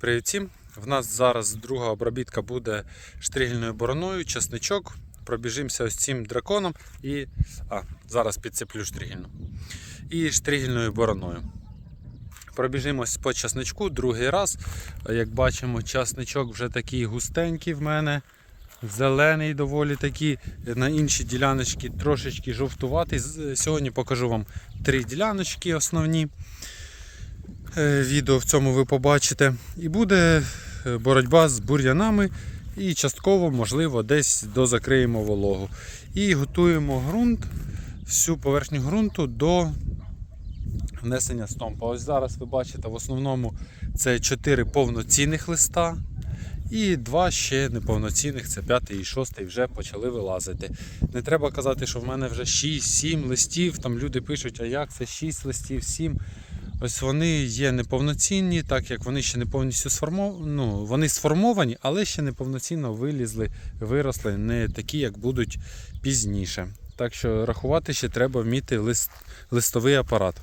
Привіт всім! В нас зараз друга обробітка буде штригельною бороною, часничок. Пробіжимося ось цим драконом і. А, зараз підцеплю штригельну. І штригельною бороною. Пробіжимось по часничку другий раз. Як бачимо, часничок вже такий густенький в мене. Зелений доволі такий. На інші діляночки трошечки жовтуватий. Сьогодні покажу вам три діляночки основні. Е, Відео в цьому ви побачите. І буде е, боротьба з бур'янами і частково, можливо, десь дозакриємо вологу. І готуємо ґрунт, всю поверхню ґрунту до внесення стомпа. Ось зараз ви бачите, в основному це 4 повноцінних листа. І два ще неповноцінних, це п'ятий і шостий, вже почали вилазити. Не треба казати, що в мене вже 6-7 листів. Там люди пишуть, а як це 6 листів, 7. Ось вони є неповноцінні, так як вони ще не повністю сформовані. Ну, вони сформовані, але ще не повноцінно вилізли, виросли, не такі, як будуть пізніше. Так що рахувати ще треба вміти лист, листовий апарат.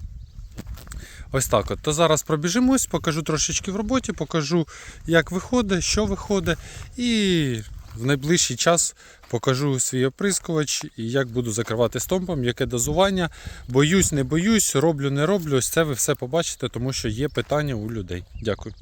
Ось так от. То зараз пробіжимось, покажу трошечки в роботі, покажу, як виходить, що виходить. І в найближчий час покажу свій оприскувач і як буду закривати стомпом, яке дозування. Боюсь, не боюсь, роблю, не роблю. Ось це ви все побачите, тому що є питання у людей. Дякую.